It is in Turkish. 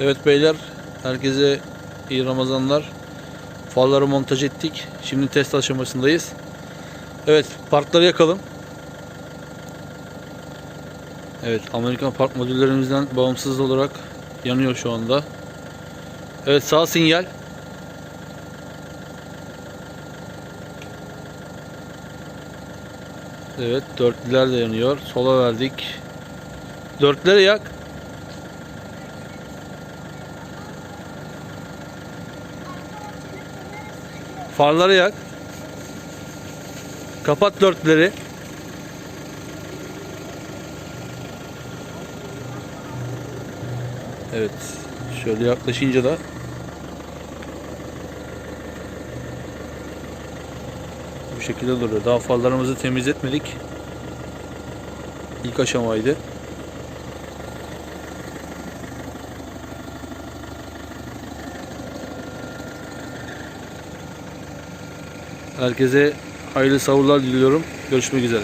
Evet beyler, herkese iyi Ramazanlar. Farları montaj ettik. Şimdi test aşamasındayız. Evet, parkları yakalım. Evet, Amerikan park modüllerimizden bağımsız olarak yanıyor şu anda. Evet, sağ sinyal. Evet, dörtlüler de yanıyor. Sola verdik. Dörtleri yak. Farları yak. Kapat dörtleri. Evet. Şöyle yaklaşınca da bu şekilde duruyor. Daha farlarımızı temizletmedik. İlk aşamaydı. Herkese hayırlı savurlar diliyorum. Görüşmek üzere.